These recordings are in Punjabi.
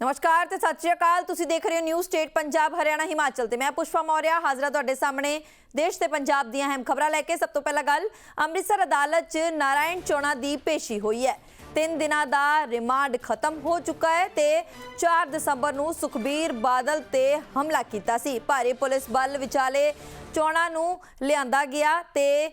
ਨਮਸਕਾਰ ਤੇ ਸਤਿ ਸ਼੍ਰੀ ਅਕਾਲ। ਤੁਸੀਂ ਦੇਖ ਰਹੇ ਹੋ ਨਿਊ ਸਟੇਟ ਪੰਜਾਬ ਹਰਿਆਣਾ ਹਿਮਾਚਲ ਤੇ ਮੈਂ ਪੁਸ਼ਪਾ ਮੌਰਿਆ ਹਾਜ਼ਰਾ ਤੁਹਾਡੇ ਸਾਹਮਣੇ ਦੇਸ਼ ਤੇ ਪੰਜਾਬ ਦੀਆਂ ਅਹਿਮ ਖਬਰਾਂ ਲੈ ਕੇ। ਸਭ ਤੋਂ ਪਹਿਲਾਂ ਗੱਲ, ਅੰਮ੍ਰਿਤਸਰ ਅਦਾਲਤ 'ਚ ਨਾਰਾਇਣ ਚੋਣਾ ਦੀ ਪੇਸ਼ੀ ਹੋਈ ਹੈ। ਤਿੰਨ ਦਿਨਾਂ ਦਾ ਰਿਮਾਂਡ ਖਤਮ ਹੋ ਚੁੱਕਾ ਹੈ ਤੇ 4 ਦਸੰਬਰ ਨੂੰ ਸੁਖਬੀਰ ਬਾਦਲ ਤੇ ਹਮਲਾ ਕੀਤਾ ਸੀ। ਭਾਰੀ ਪੁਲਿਸ ਬਲ ਵਿਚਾਲੇ ਚੋਣਾ ਨੂੰ ਲਿਆਂਦਾ ਗਿਆ ਤੇ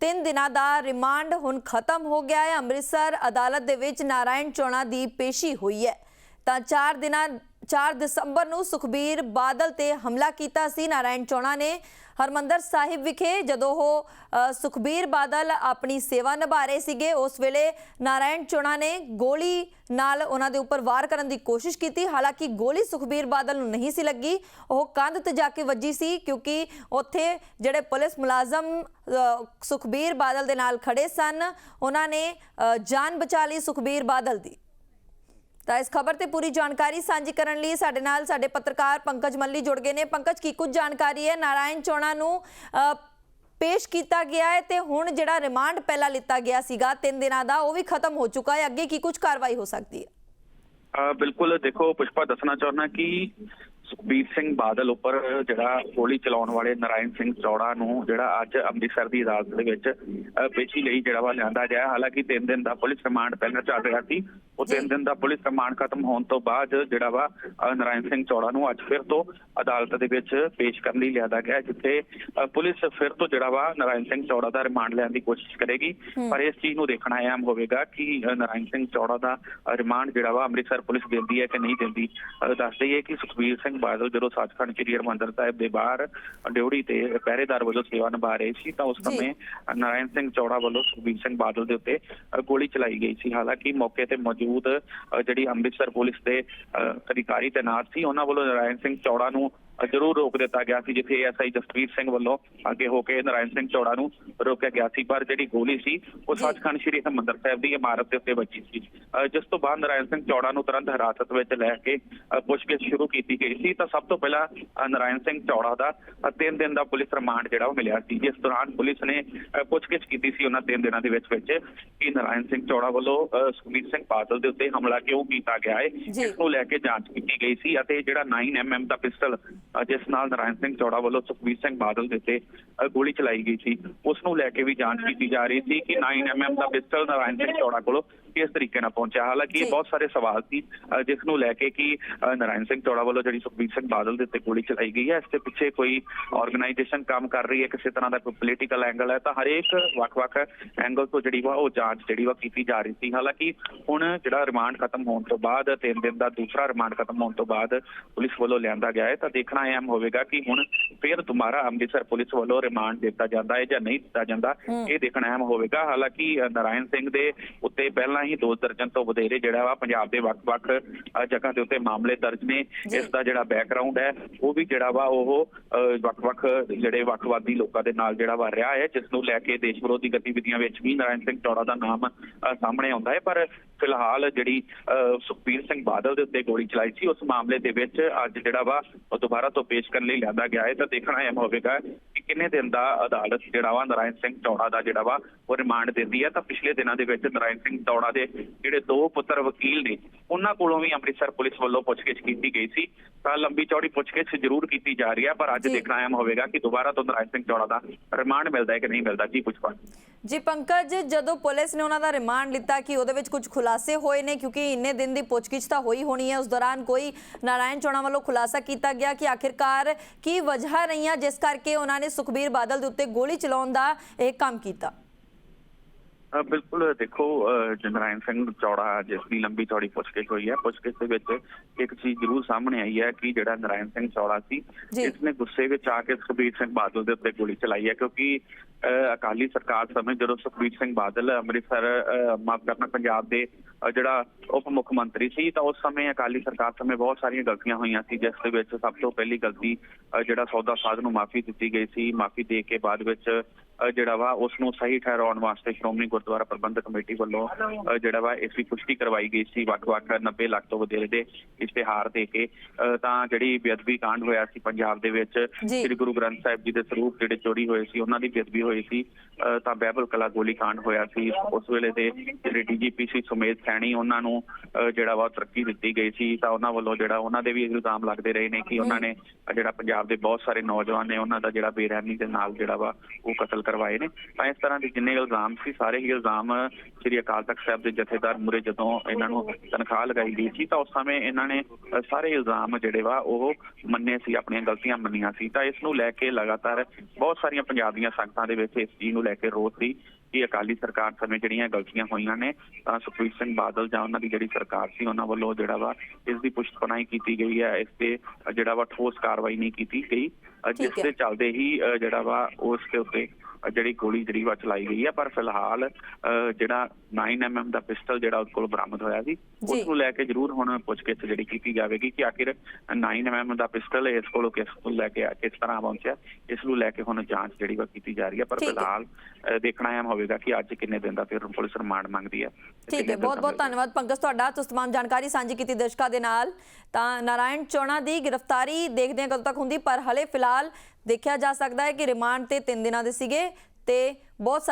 ਤਿੰਨ ਦਿਨਾਂ ਦਾ ਰਿਮਾਂਡ ਹੁਣ ਖਤਮ ਹੋ ਗਿਆ ਹੈ। ਅੰਮ੍ਰਿਤਸਰ ਅਦਾਲਤ ਦੇ ਵਿੱਚ ਨਾਰਾਇਣ ਚੋਣਾ ਦੀ ਪੇਸ਼ੀ ਹੋਈ ਹੈ। ਤਾਂ 4 ਦਿਨਾਂ 4 ਦਸੰਬਰ ਨੂੰ ਸੁਖਬੀਰ ਬਾਦਲ ਤੇ ਹਮਲਾ ਕੀਤਾ ਸੀ। ਨਾਰਾਇਣ ਚੋਣਾ ਨੇ ਹਰਮੰਦਰ ਸਾਹਿਬ ਵਿਖੇ ਜਦੋਂ ਉਹ ਸੁਖਬੀਰ ਬਾਦਲ ਆਪਣੀ ਸੇਵਾ ਨਿਭਾ ਰਹੇ ਸੀਗੇ, ਉਸ ਵੇਲੇ ਨਾਰਾਇਣ ਚੋਣਾ ਨੇ ਗੋਲੀ ਨਾਲ ਉਹਨਾਂ ਦੇ ਉੱਪਰ ਵਾਰ ਕਰਨ ਦੀ ਕੋਸ਼ਿਸ਼ ਕੀਤੀ। ਹਾਲਾਂਕਿ ਗੋਲੀ ਸੁਖਬੀਰ ਬਾਦਲ ਨੂੰ ਨਹੀਂ ਸੀ ਲੱਗੀ, ਉਹ ਕੰਧ ਤੇ ਜਾ ਕੇ ਵੱਜੀ ਸੀ ਕਿਉਂਕਿ ਉੱਥੇ ਜਿਹੜੇ ਪੁਲਿਸ ਮੁਲਾਜ਼ਮ ਸੁਖਬੀਰ ਬਾਦਲ ਦੇ ਨਾਲ ਖੜੇ ਸਨ, ਉਹਨਾਂ ਨੇ ਜਾਨ ਬਚਾ ਲਈ ਸੁਖਬੀਰ ਬਾਦਲ ਦੀ। ਤਾਂ ਇਸ ਖਬਰ ਤੇ ਪੂਰੀ ਜਾਣਕਾਰੀ ਸਾਂਝੀ ਕਰਨ ਲਈ ਸਾਡੇ ਨਾਲ ਸਾਡੇ ਪੱਤਰਕਾਰ ਪੰਕਜ ਮੱਲੀ ਜੁੜ ਗਏ ਨੇ। ਪੰਕਜ, ਕੀ ਕੁਝ ਜਾਣਕਾਰੀ ਹੈ? ਨਾਰਾਇਣ ਚੋਣਾ ਨੂੰ ਪੇਸ਼ ਕੀਤਾ ਗਿਆ ਹੈ ਤੇ ਹੁਣ ਜਿਹੜਾ ਰਿਮਾਂਡ ਪਹਿਲਾਂ ਲਿੱਤਾ ਗਿਆ ਸੀਗਾ 3 ਦਿਨਾਂ ਦਾ, ਉਹ ਵੀ ਖਤਮ ਹੋ ਚੁੱਕਾ ਹੈ। ਅੱਗੇ ਕੀ ਕੁਝ ਕਾਰਵਾਈ ਹੋ ਸਕਦੀ ਹੈ? ਬਿਲਕੁਲ ਦੇਖੋ, ਪੁਸ਼ਪਾ ਦੱਸਣਾ ਚਾਹੁੰਦਾ ਕਿ ਸੁਖਬੀਰ ਸਿੰਘ ਬਾਦਲ ਉੱਪਰ ਜਿਹੜਾ ਗੋਲੀ ਚਲਾਉਣ ਵਾਲੇ ਨਰਾਇਣ ਸਿੰਘ ਚੌੜਾ ਨੂੰ ਜਿਹੜਾ ਅੱਜ ਅੰਮ੍ਰਿਤਸਰ ਦੀ ਅਦਾਲਤ ਦੇ ਵਿੱਚ ਪੇਸ਼ੀ ਲਈ ਜਿਹੜਾ ਵਾ ਲਿਆਂਦਾ ਗਿਆ ਹਾਲਾਂਕਿ 3 ਦਿਨ ਦਾ ਪੁਲਿਸ ਰਿਮਾਂਡ ਪਹਿਲਾਂ ਚੱਲ ਰਿਹਾ ਸੀ। ਉਹ 3 ਦਿਨ ਦਾ ਪੁਲਿਸ ਰਿਮਾਂਡ ਖਤਮ ਹੋਣ ਤੋਂ ਬਾਅਦ ਜਿਹੜਾ ਵਾ ਨਰਾਇਣ ਸਿੰਘ ਚੌੜਾ ਨੂੰ ਅੱਜ ਫਿਰ ਤੋਂ ਅਦਾਲਤ ਦੇ ਵਿੱਚ ਪੇਸ਼ ਕਰਨ ਲਈ ਲਿਆਂਦਾ ਗਿਆ ਜਿੱਥੇ ਪੁਲਿਸ ਫਿਰ ਤੋਂ ਜਿਹੜਾ ਵਾ ਨਰਾਇਣ ਸਿੰਘ ਚੌੜਾ ਦਾ ਰਿਮਾਂਡ ਲੈਣ ਦੀ ਕੋਸ਼ਿਸ਼ ਕਰੇਗੀ। ਪਰ ਇਸ ਚੀਜ਼ ਨੂੰ ਦੇਖਣਾ ਅਹਿਮ ਹੋਵੇਗਾ ਕਿ ਨਰਾਇਣ ਸਿੰਘ ਚੌੜਾ ਦਾ ਰਿਮਾਂਡ ਜਿਹੜਾ ਵਾ ਅੰਮ੍ਰਿਤਸਰ ਪੁਲਿਸ ਦਿੰਦੀ ਹੈ ਕਿ ਨਹੀਂ ਦਿੰਦੀ। ਦੱਸ ਦਈਏ ਕਿ ਸੁਖਬੀਰ ਸਿੰਘ ਬਾਦਲ ਜਦੋਂ ਸੱਚਖੰਡ ਸ੍ਰੀ ਹਰਿਮੰਦਰ ਸਾਹਿਬ ਦੇ ਬਾਹਰ ਡਿਊਟੀ ਤੇ ਪਹਿਰੇਦਾਰ ਵਜੋਂ ਸੇਵਾ ਨਿਭਾ ਰਹੇ ਸੀ ਤਾਂ ਉਸ। ਸਮੇਂ ਨਰਾਇਣ ਸਿੰਘ ਚੌੜਾ ਵੱਲੋਂ ਸੁਖਬੀਰ ਸਿੰਘ ਬਾਦਲ ਦੇ ਉੱਤੇ ਗੋਲੀ ਚਲਾਈ ਗਈ ਸੀ। ਹਾਲਾਂਕਿ ਮੌਕੇ ਤੇ ਮੌਜੂਦ ਅਹ ਜਿਹੜੀ ਅੰਮ੍ਰਿਤਸਰ ਪੁਲਿਸ ਦੇ, ਅਹ ਅਧਿਕਾਰੀ ਤੈਨਾਤ ਸੀ, ਉਹਨਾਂ ਵੱਲੋਂ ਨਰਾਇਣ ਸਿੰਘ ਚੌੜਾ ਨੂੰ ਜ਼ਰੂਰ ਰੋਕ ਦਿੱਤਾ ਗਿਆ ਸੀ ਜਿੱਥੇ ਐਸਆਈ ਜਸਵੀਰ ਸਿੰਘ ਵੱਲੋਂ ਅੱਗੇ ਹੋ ਕੇ ਨਰਾਇਣ ਸਿੰਘ ਚੌੜਾ ਨੂੰ ਰੋਕਿਆ ਗਿਆ ਸੀ। ਪਰ ਜਿਹੜੀ ਗੋਲੀ ਸੀ ਉਹ। ਸੱਚਖੰਡ ਸ੍ਰੀ ਹਰਿਮੰਦਰ ਸਾਹਿਬ ਦੀ ਇਮਾਰਤ ਦੇ ਉੱਤੇ ਵੱਜੀ ਸੀ। ਜਿਸ ਤੋਂ ਬਾਅਦ ਨਰਾਇਣ ਸਿੰਘ ਚੌੜਾ ਨੂੰ ਤੁਰੰਤ ਹਿਰਾਸਤ ਵਿੱਚ ਲੈ ਕੇ ਪੁੱਛਗਿੱਛ ਸ਼ੁਰੂ ਕੀਤੀ ਗਈ ਸੀ। ਤਾਂ ਸਭ ਤੋਂ ਪਹਿਲਾਂ ਨਰਾਇਣ ਸਿੰਘ ਚੌੜਾ ਦਾ ਤਿੰਨ ਦਿਨ ਦਾ ਪੁਲਿਸ ਰਿਮਾਂਡ ਜਿਹੜਾ ਉਹ ਮਿਲਿਆ ਸੀ। ਜਿਸ ਦੌਰਾਨ ਪੁਲਿਸ ਨੇ ਪੁੱਛਗਿੱਛ ਕੀਤੀ ਸੀ ਉਹਨਾਂ ਤਿੰਨ ਦਿਨਾਂ ਦੇ ਵਿੱਚ ਵਿੱਚ ਕਿ ਨਰਾਇਣ ਸਿੰਘ ਚੌੜਾ ਵੱਲੋਂ ਸੁਖਬੀਰ ਸਿੰਘ ਬਾਦਲ ਦੇ ਉੱਤੇ ਹਮਲਾ ਕਿਉਂ ਕੀਤਾ ਗਿਆ ਹੈ। ਇਸ ਨੂੰ ਲੈ ਕੇ ਜਾਂਚ ਕੀਤੀ ਗਈ ਸੀ ਅਤੇ ਜਿਹੜਾ 9mm ਦਾ ਪਿਸਟਲ ਜਿਸ ਨਾਲ ਨਰਾਇਣ ਸਿੰਘ ਚੌੜਾ ਵੱਲੋਂ ਸੁਖਬੀਰ ਸਿੰਘ ਬਾਦਲ ਦੇ ਅਹ ਗੋਲੀ ਚਲਾਈ ਗਈ ਸੀ। ਉਸ ਨੂੰ ਲੈ ਕੇ ਵੀ ਜਾਂਚ ਕੀਤੀ ਜਾ ਰਹੀ ਸੀ ਕਿ 9mm ਦਾ ਪਿਸਟਲ ਨਰਾਇਣ ਸਿੰਘ ਚੌੜਾ ਕੋਲੋਂ ਕਿਸ ਤਰੀਕੇ ਨਾਲ ਪਹੁੰਚਿਆ। ਹਾਲਾਂਕਿ ਇਹ। ਬਹੁਤ ਸਾਰੇ ਸਵਾਲ ਸੀ ਜਿਸ ਨੂੰ ਲੈ ਕੇ ਕਿ ਨਰਾਇਣ ਸਿੰਘ ਚੌੜਾ ਵੱਲੋਂ ਜਿਹੜੀ ਸੁਖਬੀਰ ਸਿੰਘ ਬਾਦਲ ਦੇ ਉੱਤੇ ਗੋਲੀ ਚਲਾਈ ਗਈ ਹੈ ਇਸ ਦੇ ਪਿੱਛੇ ਕੋਈ ਆਰਗੇਨਾਈਜੇਸ਼ਨ ਕੰਮ ਕਰ ਰਹੀ ਹੈ ਕਿਸੇ ਤਰ੍ਹਾਂ ਦਾ ਕੋਈ ਪੋਲੀਟੀਕਲ ਐਂਗਲ ਹੈ ਤਾਂ ਹਰੇਕ ਵੱਖ-ਵੱਖ ਐਂਗਲ ਤੋਂ ਜਿਹੜੀ ਵਾ ਉਹ ਜਾਂਚ ਜਿਹੜੀ ਵਾ ਕੀਤੀ ਜਾ ਰਹੀ ਸੀ। ਹਾਲਾਂਕਿ ਹੁਣ ਜਿਹੜਾ ਰਿਮਾਂਡ ਖਤਮ ਹੋਣ ਤੋਂ ਬਾਅਦ ਤਿੰਨ ਦਿਨ ਦਾ ਦੂਸਰਾ ਰਿਮਾਂਡ ਖਤਮ ਹੋਣ ਤੋਂ ਬਾਅਦ ਪੁਲਿਸ ਵੱਲੋਂ ਲਿਆਂਦਾ ਗਿਆ ਹੈ ਤਾਂ ਦੇਖਣਾ ਅਹਿਮ ਹੋਵੇਗਾ ਕਿ ਹੁਣ ਫਿਰ ਦੁਬਾਰਾ ਅੰਮ੍ਰਿਤਸਰ ਪੁਲਿਸ ਵੱਲੋਂ ਰਿਮਾਂਡ ਦਿੱਤਾ ਜਾਂਦਾ ਹੈ ਜਾਂ ਨਹੀਂ ਦਿੱਤਾ ਜਾਂਦਾ। ਇਹ ਦੇਖਣਾ ਅਹਿਮ ਹੋਵੇਗਾ ਹਾਲਾਂਕਿ ਨਰਾਇਣ ਸਿੰਘ ਦੇ ਉੱਤੇ ਪਹਿਲਾਂ ਹੀ ਦੋ ਦਰਜਨ ਤੋਂ ਵਧੇਰੇ ਜਿਹੜਾ ਵਾ ਪੰਜਾਬ ਦੇ ਵੱਖ-ਵੱਖ ਜਗ੍ਹਾ ਦੇ ਉੱਤੇ ਮਾਮਲੇ ਦਰਜ ਨੇ। ਇਸ ਦਾ ਜਿਹੜਾ ਬੈਕਗ੍ਰਾਉਂਡ ਹੈ ਉਹ ਵੀ ਜਿਹੜਾ ਵਾ ਉਹ ਵੱਖ-ਵੱਖ ਜਿਹੜੇ ਵੱਖਵਾਦੀ ਲੋਕਾਂ ਦੇ ਨਾਲ ਜਿਹੜਾ ਵਾ ਰਿਹਾ ਹੈ ਜਿਸ ਨੂੰ ਲੈ ਕੇ ਦੇਸ਼ ਵਿਰੋਧੀ ਗਤੀਵਿਧੀਆਂ ਵਿੱਚ ਵੀ ਨਰਾਇਣ ਸਿੰਘ ਚੌੜਾ ਦਾ ਨਾਮ ਸਾਹਮਣੇ ਆਉਂਦਾ ਹੈ ਪਰ ਫਿਲਹਾਲ ਜਿਹੜੀ ਅ, ਸੁਖਬੀਰ ਸਿੰਘ ਬਾਦਲ ਦੇ ਉੱਤੇ ਗੋਲੀ ਚਲਾਈ ਸੀ ਉਸ ਮਾਮਲੇ ਦੇ ਵਿੱਚ ਅੱਜ ਜਿਹੜਾ ਵਾ ਉਹ ਦੁਬਾਰਾ ਤੋਂ ਪੇਸ਼ ਕਰਨ ਲਈ ਲਿਆਂਦਾ ਗਿਆ ਹੈ ਤਾਂ ਦੇਖਣਾ ਇਹ ਹੋਵੇਗਾ ਕਿ ਕਿੰਨੇ ਦਿਨ ਦਾ ਅਦਾਲਤ ਜਿਹੜਾ ਵਾ ਨਰਾਇਣ ਸਿੰਘ ਚੌੜਾ ਦਾ ਜਿਹੜਾ ਵਾ ਉਹ ਰਿਮਾਂਡ ਦਿੰਦੀ ਹੈ। ਤਾਂ ਪਿਛਲੇ ਦਿਨਾਂ ਦੇ ਵਿੱਚ ਨਰਾਇਣ ਸਿੰਘ ਚੌੜਾ ਦੇ ਜਿਹੜੇ ਦੋ ਪੁੱਤਰ ਵਕੀਲ ਨੇ ਉਹਨਾਂ ਕੋਲੋਂ ਵੀ ਅੰਮ੍ਰਿਤਸਰ ਪੁਲਿਸ ਵੱਲੋਂ ਪੁੱਛਗਿੱਛ ਕੀਤੀ ਗਈ ਸੀ। ਤਾਂ ਲੰਬੀ ਚੌੜੀ ਪੁੱਛਗਿੱਛ ਜ਼ਰੂਰ ਕੀਤੀ ਜਾ ਰਹੀ ਹੈ ਪਰ ਅੱਜ। ਦੇਖਣਾ ਅਹਿਮ ਹੋਵੇਗਾ ਕਿ ਦੁਬਾਰਾ ਤੋਂ ਨਰਾਇਣ ਸਿੰਘ ਚੌੜਾ ਦਾ ਰਿਮਾਂਡ ਮਿਲਦਾ ਹੈ ਕਿ ਨਹੀਂ ਮਿਲਦਾ। ਜੀ ਪੁੱਛਪਾ ਜੀ ਪੰਕਜ ਜਦੋਂ ਪੁਲਿਸ ਨੇ ਉਹਨਾਂ ਦਾ ਰਿਮਾਂਡ ਲਿੱਤਾ ਕਿ ਉਹਦੇ ਵਿੱਚ ਕੁਝ ਖੁਲਾਸੇ ਹੋਏ ਨੇ ਕਿਉਂਕਿ ਇੰਨੇ ਦਿਨ ਦੀ ਪੁੱਛਗਿੱਛ ਤਾਂ ਹੋਈ ਹੋਣੀ ਹੈ ਉਸ ਦੌਰਾਨ ਕੋਈ ਨਾਰਾਇਣ ਚੋਣਾ ਵੱਲੋਂ ਖੁਲਾਸਾ ਕੀਤਾ ਗਿਆ ਕਿ ਆਖਿਰਕਾਰ ਕੀ ਵਜ੍ਹਾ ਰਹੀਆਂ ਜਿਸ ਕਰਕੇ ਉਹਨਾਂ ਨੇ ਸੁਖਬੀਰ ਬਾਦਲ ਦੇ ਉੱਤੇ ਗੋਲੀ ਚਲਾਉਣ ਦਾ ਇਹ ਕੰਮ ਕੀਤਾ। ਬਿਲਕੁਲ ਦੇਖੋ ਅ, ਜਨਰਾਇਣ ਸਿੰਘ ਚੌੜਾ ਜਿਸ ਦੀ ਲੰਬੀ ਚੌੜੀ ਪੁੱਛਗਿੱਛ ਹੋਈ ਹੈ ਪੁੱਛਗਿੱਛ ਦੇ ਵਿੱਚ ਇੱਕ ਚੀਜ਼ ਜ਼ਰੂਰ ਸਾਹਮਣੇ ਆਈ ਹੈ ਕਿ ਜਿਹੜਾ ਨਰਾਇਣ ਸਿੰਘ ਚੌੜਾ ਸੀ। ਇਸ ਨੇ ਗੁੱਸੇ ਵਿੱਚ ਆ ਕੇ ਸੁਖਬੀਰ ਸਿੰਘ ਬਾਦਲ ਦੇ ਉੱਤੇ ਗੋਲੀ ਚਲਾਈ ਹੈ ਕਿਉਂਕਿ ਅਕਾਲੀ ਸਰਕਾਰ ਸਮੇਂ ਜਦੋਂ ਸੁਖਬੀਰ ਸਿੰਘ ਬਾਦਲ ਅੰਮ੍ਰਿਤਸਰ ਮਾਫ਼ ਕਰਨਾ ਪੰਜਾਬ ਦੇ ਜਿਹੜਾ ਉਪ ਮੁੱਖ ਮੰਤਰੀ ਸੀ ਤਾਂ ਉਸ ਸਮੇਂ ਅਕਾਲੀ ਸਰਕਾਰ ਸਮੇਂ ਬਹੁਤ ਸਾਰੀਆਂ ਗਲਤੀਆਂ ਹੋਈਆਂ ਸੀ ਜਿਸ ਦੇ ਵਿੱਚ ਸਭ ਤੋਂ ਪਹਿਲੀ ਗਲਤੀ ਜਿਹੜਾ ਸੌਦਾ ਸਾਧ ਨੂੰ ਮਾਫੀ ਦਿੱਤੀ ਗਈ ਸੀ ਮਾਫੀ ਦੇ ਕੇ ਬਾਅਦ ਵਿੱਚ ਜਿਹੜਾ ਵਾ ਉਸ ਨੂੰ ਸਹੀ ਠਹਿਰਾਉਣ ਵਾਸਤੇ ਸ਼੍ਰੋਮਣੀ ਗੁਰਦੁਆਰਾ ਪ੍ਰਬੰਧਕ ਕਮੇਟੀ ਵੱਲੋਂ ਜਿਹੜਾ ਵਾ ਇਸ ਦੀ ਪੁਸ਼ਟੀ ਕਰਵਾਈ ਗਈ ਸੀ ਵੱਖ-ਵੱਖ 90 ਲੱਖ ਤੋਂ ਵਧੇਰੇ ਦੇ ਇਸ਼ਤਿਹਾਰ ਦੇ ਕੇ। ਤਾਂ ਜਿਹੜੀ ਬੇਅਦਬੀ ਕਾਂਡ ਹੋਇਆ ਸੀ ਪੰਜਾਬ ਦੇ ਵਿੱਚ। ਸ੍ਰੀ ਗੁਰੂ ਗ੍ਰੰਥ ਸਾਹਿਬ ਜੀ ਦੇ ਸਰੂਪ ਜਿਹੜੇ ਚੋਰੀ ਹੋਏ ਸੀ ਉਹਨਾਂ ਦੀ ਬੇਅਦਬੀ ਹੋਈ ਸੀ। ਤਾਂ ਬਹਿਬਲ ਕਲਾ ਗੋਲੀ ਕਾਂਡ ਹੋਇਆ ਸੀ। ਉਸ ਵੇਲੇ ਦੇ ਜਿਹੜੇ ਡੀਜੀਪੀ ਸੀ ਸੁਮੇਧ ਸੈਣੀ ਉਹਨਾਂ ਨੂੰ ਜਿਹੜਾ ਵਾ ਤਰੱਕੀ ਦਿੱਤੀ ਗਈ ਸੀ। ਤਾਂ ਉਹਨਾਂ ਵੱਲੋਂ ਜਿਹੜਾ ਉਹਨਾਂ ਦੇ ਵੀ ਇਲਜ਼ਾਮ ਲੱਗਦੇ ਰਹੇ ਨੇ ਕਿ ਉਹਨਾਂ ਨੇ ਜਿਹੜਾ ਪੰਜਾਬ ਦੇ ਬਹੁਤ ਸਾਰੇ ਨੌਜਵਾਨ ਨੇ ਉਹਨਾਂ ਦਾ ਜਿਹੜਾ ਬੇਰਹਿਮੀ ਦੇ ਨਾਲ ਜਿਹੜਾ ਵਾ ਉਹ ਕਤਲ ਕਰਵਾਏ ਨੇ। ਤਾਂ ਇਸ ਤਰ੍ਹਾਂ ਦੇ ਜਿੰਨੇ ਇਲਜ਼ਾਮ ਸੀ ਸਾਰੇ ਹੀ ਇਲਜ਼ਾਮ ਸ੍ਰੀ ਅਕਾਲ ਤਖਤ ਸਾਹਿਬ ਦੇ ਜਥੇਦਾਰ ਮੁਰੇ ਜਦੋਂ ਇਹਨਾਂ ਨੂੰ ਤਨਖਾਹ ਲਗਾਈ ਗਈ ਸੀ ਤਾਂ ਉਸ ਸਮੇਂ ਇਹਨਾਂ ਨੇ ਸਾਰੇ ਇਲਜ਼ਾਮ ਜਿਹੜੇ ਵਾ ਉਹ ਮੰਨੇ ਸੀ ਆਪਣੀਆਂ ਗਲਤੀਆਂ ਮੰਨੀਆਂ ਸੀ। ਤਾਂ ਇਸ ਨੂੰ ਲੈ ਕੇ ਲਗਾਤਾਰ ਬਹੁਤ ਸਾਰੀਆਂ ਪੰਜਾਬ ਦੀਆਂ ਸੰਗਤਾਂ ਦੇ ਵਿੱਚ ਇਸ ਚੀਜ਼ ਨੂੰ ਲੈ ਕੇ ਰੋਸ ਸੀ ਕਿ ਅਕਾਲੀ ਸਰਕਾਰ ਸਮੇਂ ਜਿਹੜੀਆਂ ਗਲਤੀਆਂ ਹੋਈਆਂ ਨੇ ਤਾਂ ਸੁਖਬੀਰ ਸਿੰਘ ਬਾਦਲ ਜਾਂ ਉਹਨਾਂ ਦੀ ਜਿਹੜੀ ਸਰਕਾਰ ਸੀ ਉਹਨਾਂ ਵੱਲੋਂ ਜਿਹੜਾ ਵਾ ਇਸ ਦੀ ਪੁਸ਼ਤਪਨਾਹੀ ਕੀਤੀ ਗਈ ਹੈ। ਇਸ ਤੇ ਜਿਹੜਾ ਵਾ ਠੋਸ ਕਾਰਵਾਈ ਨਹੀਂ ਕੀਤੀ ਗਈ। ਜਿਸ। ਦੇ ਚੱਲਦੇ ਹੀ ਜਿਹੜਾ ਵਾ ਉਸ ਦੇ ਉੱਤੇ ਜਿਹੜੀ ਗੋਲੀ ਜਿਹੜੀ ਵਾ ਚਲਾਈ ਗਈ ਹੈ ਪਰ ਫਿਲਹਾਲ ਜਿਹੜਾ 9mm ਦਾ ਪਿਸਟਲ ਜਿਹੜਾ ਉਸ ਕੋਲ ਬਰਾਮਦ ਹੋਇਆ ਸੀ। ਉਸ ਨੂੰ ਲੈ ਕੇ ਜ਼ਰੂਰ ਹੁਣ ਪੁੱਛਗਿੱਛ ਜਿਹੜੀ ਕੀਤੀ ਜਾਵੇਗੀ ਕਿ ਆਖਿਰ 9mm ਦਾ ਪਿਸਟਲ ਇਸ ਕੋਲੋਂ ਕਿਸ ਤੋਂ ਲੈ ਕੇ ਆ ਕਿਸ ਤਰ੍ਹਾਂ ਪਹੁੰਚਿਆ ਇਸ ਨੂੰ ਲੈ ਕੇ ਹੁਣ ਜਾਂਚ ਜਿਹੜੀ ਵਾ ਕੀਤੀ ਜਾ ਰਹੀ ਹੈ ਪਰ ਹੈ। ਫਿਲਹਾਲ ਦੇਖਣਾ ਅਹਿਮ ਹੋਵੇਗਾ ਕਿ ਅੱਜ ਕਿੰਨੇ ਦਿਨ ਦਾ ਫਿਰ ਪੁਲਿਸ ਰਿਮਾਂਡ ਮੰਗਦੀ ਹੈ ਠੀਕ ਹੈ ਬਹੁਤ ਬਹੁਤ। ਧੰਨਵਾਦ ਪੰਕਜ ਤੁਹਾਡਾ ਤੁਸੀਂ ਤਮਾਮ ਜਾਣਕਾਰੀ ਸਾਂਝੀ ਕੀਤੀ ਦਰਸ਼ਕਾਂ ਦੇ ਨਾਲ ਤਾਂ ਨਾਰਾਇਣ ਚੋਣਾ ਦੀ ਗ੍ਰਿਫਤਾਰੀ ਦੇਖਦੇ ਹਾਂ ਕਦੋਂ ਤੱਕ ਹੁੰਦੀ ਪਰ ਹਲੇ ਫਿਲਹਾਲ ਦੇਖਿਆ ਜਾ ਸਕਦਾ ਹੈ ਕਿ ਰਿਮਾਂਡ ਤੇ 3 ਦਿਨਾਂ ਦੇ ਸੀਗੇ ਤੇ ਬਹੁਤ ਸਾਰੇ